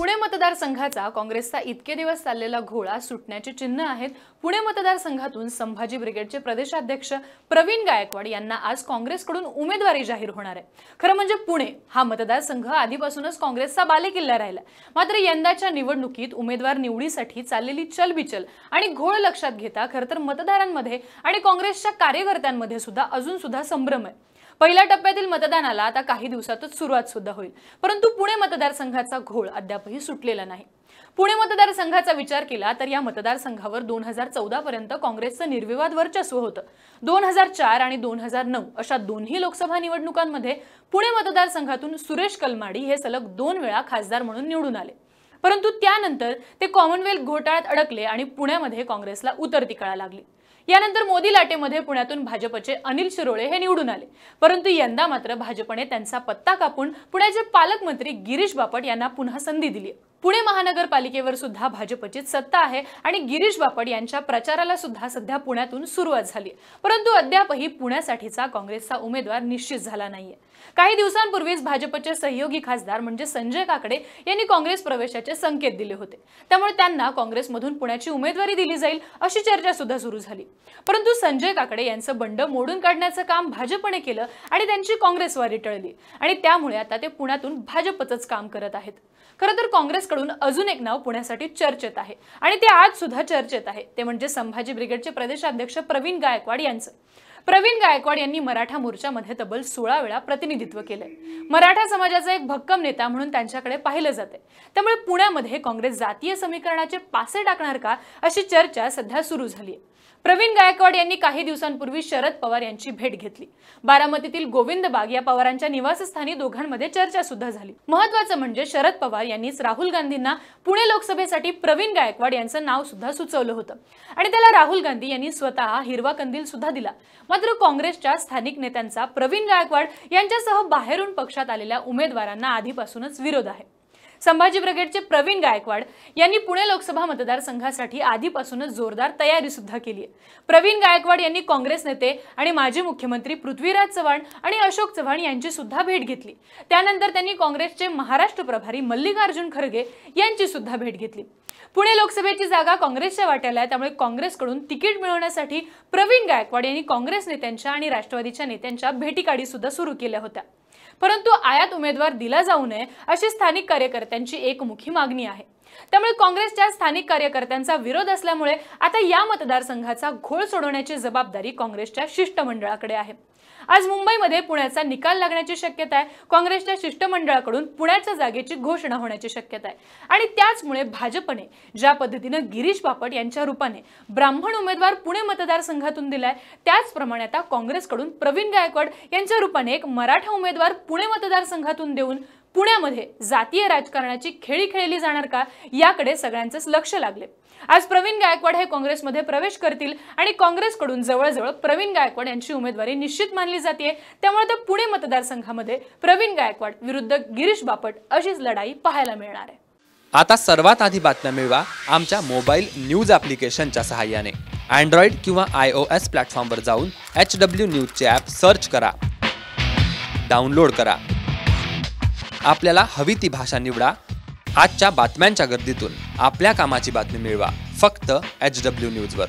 पुणे मतदारसंघाचा काँग्रेसचा इतके दिवस चाललेला घोळा सुटण्याची चिन्ह आहेत. पुणे मतदारसंघातून संभाजी ब्रिगेडचे प्रदेशाध्यक्ष प्रवीण गायकवाड यांना आज काँग्रेसकडून उमेदवारी जाहीर होणार आहे. खरं म्हणजे पुणे हा मतदारसंघ आधीपासूनच काँग्रेसचा बालेकिल्ला राहिला मात्र यंदाच्या निवडणुकीत उमेदवार निवडीसाठी चाललेली चलबिचल आणि घोळ लक्षात घेता खरं तर मतदारांमध्ये आणि काँग्रेसच्या कार्यकर्त्यांमध्ये सुद्धा अजून सुद्धा संभ्रम आहे. पहिल्या टप्प्यातील मतदानाला आता काही दिवसातच सुरुवात सुद्धा होईल. परंतु पुणे मतदारसंघाचा घोळ अद्यापही सुटलेला नाही. पुणे मतदारसंघाचा विचार केला तर या मतदारसंघावर दोन हजार चौदा पर्यंत काँग्रेसचं निर्विवाद वर्चस्व होतं. दोन हजार चार आणि दोन हजार नऊ अशा दोन्ही लोकसभा निवडणुकांमध्ये पुणे मतदारसंघातून सुरेश कलमाडी हे सलग दोन वेळा खासदार म्हणून निवडून आले. परंतु त्यानंतर ते कॉमनवेल्थ घोटाळ्यात अडकले आणि पुण्यामध्ये काँग्रेसला उतरती कळा लागली. यानंतर मोदी लाटेमध्ये पुण्यातून भाजपचे अनिल शिरोळे हे निवडून आले. परंतु यंदा मात्र भाजपने त्यांचा पत्ता कापून पुण्याचे पालकमंत्री गिरीश बापट यांना पुन्हा संधी दिली पुणे महानगरपालिकेवर सुद्धा भाजपचीच सत्ता आहे आणि गिरीश बापट यांच्या प्रचाराला सुद्धा सध्या पुण्यातून सुरुवात झाली परंतु अद्यापही पुण्यासाठीचा काँग्रेसचा उमेदवार निश्चित झाला नाहीये. काही दिवसांपूर्वीच भाजपचे सहयोगी खासदार म्हणजे संजय काकडे यांनी काँग्रेस प्रवेशाचे संकेत दिले होते. त्यामुळे त्यांना काँग्रेसमधून पुण्याची उमेदवारी दिली जाईल अशी चर्चा सुद्धा सुरू झाली. परंतु संजय काकडे यांचं बंड मोडून काढण्याचं काम भाजपने केलं आणि त्यांची काँग्रेसवारी टळली. आणि त्यामुळे आता ते पुण्यातून भाजपचंच काम करत आहेत. खरं तर काँग्रेसकडून अजून एक नाव पुण्यासाठी चर्चेत आहे. आणि ते आज सुद्धा चर्चेत आहे. ते म्हणजे संभाजी ब्रिगेडचे प्रदेशाध्यक्ष प्रवीण गायकवाड यांचं. प्रवीण गायकवाड यांनी मराठा मोर्चामध्ये तब्बल सोळा वेळा प्रतिनिधित्व केलंय. मराठा समाजाचा एक भक्कम नेता म्हणून त्यांच्याकडे पाहिलं जाते त्यामुळे पुण्यामध्ये काँग्रेस जातीय समीकरणाचे पासे टाकणार का अशी चर्चा सध्या सुरू झाली आहे प्रवीण गायकवाड यांनी काही दिवसांपूर्वी शरद पवार यांची भेट घेतली. बारामतीतील गोविंद बाग या पवारांच्या निवासस्थानी दोघांमध्ये चर्चा सुद्धा झाली. महत्वाचं म्हणजे शरद पवार यांनीच राहुल गांधींना पुणे लोकसभेसाठी प्रवीण गायकवाड यांचं नाव सुद्धा सुचवलं होतं. आणि त्याला राहुल गांधी यांनी स्वतः हिरवा कंदील सुद्धा दिला. मात्र काँग्रेसच्या स्थानिक नेत्यांचा प्रवीण गायकवाड यांच्यासह बाहेरून पक्षात आलेल्या उमेदवारांना आधीपासूनच विरोध आहे. संभाजी ब्रिगेडचे प्रवीण गायकवाड यांनी पुणे लोकसभा मतदारसंघासाठी आधीपासूनच जोरदार तयारी सुद्धा केली आहे. प्रवीण गायकवाड यांनी काँग्रेस नेते आणि माजी मुख्यमंत्री पृथ्वीराज चव्हाण आणि अशोक चव्हाण यांची सुद्धा भेट घेतली. त्यानंतर त्यांनी काँग्रेसचे महाराष्ट्र प्रभारी मल्लिकार्जुन खरगे यांची सुद्धा भेट घेतली. पुणे लोकसभेची जागा काँग्रेसच्या वाट्याला आहे त्यामुळे काँग्रेसकडून तिकीट मिळवण्यासाठी प्रवीण गायकवाड यांनी काँग्रेस नेत्यांच्या आणि राष्ट्रवादीच्या नेत्यांच्या भेटीकाडी सुद्धा सुरू केल्या होत्या. परंतु आयात उमेदवार दिला जाऊ नये अशी स्थानिक कार्यकर्त्यांची एकमुखी मागणी आहे. त्यामुळे काँग्रेसच्या स्थानिक कार्यकर्त्यांचा विरोध असल्यामुळे आता या मतदारसंघाचा घोळ सोडवण्याची जबाबदारी काँग्रेसच्या शिष्टमंडळाकडे आहे. आज मुंबईमध्ये पुण्याचा निकाल लागण्याची शक्यता आहे. काँग्रेसच्या शिष्टमंडळाकडून पुण्याच्या जागेची घोषणा होण्याची शक्यता आहे. आणि त्याचमुळे भाजपने ज्या पद्धतीनं गिरीश बापट यांच्या रूपाने ब्राह्मण उमेदवार पुणे मतदारसंघातून दिलाय त्याचप्रमाणे आता काँग्रेसकडून प्रवीण गायकवाड यांच्या रूपाने एक मराठा उमेदवार पुणे मतदारसंघातून देऊन पुण्यामध्ये जातीय राजकारणाची खेळी खेळली जाणार का याकडे सगळ्यांचंच लक्ष लागले. आज प्रवीण गायकवाड हे काँग्रेसमध्ये प्रवेश करतील आणि काँग्रेसकडून जवळजवळ प्रवीण गायकवाड यांची उमेदवारी निश्चित मानली जाते त्यामुळे तर पुणे मतदारसंघामध्ये प्रवीण गायकवाड विरुद्ध गिरीश बापट अशीच लढाई पाहायला मिळणार आहे. आता सर्वात आधी बातम्या मिळवा आमच्या मोबाईल न्यूज ॲप्लिकेशनच्या सहाय्याने. अँड्रॉइड किंवा आय ओ एस प्लॅटफॉर्मवर जाऊन एच डब्ल्यू न्यूजचे ॲप सर्च करा. डाउनलोड करा. आपल्याला हवी ती भाषा निवडा. आजच्या बातम्यांच्या गर्दीतून आपल्या कामाची बातमी मिळवा. फक्त एच डब्ल्यू न्यूजवर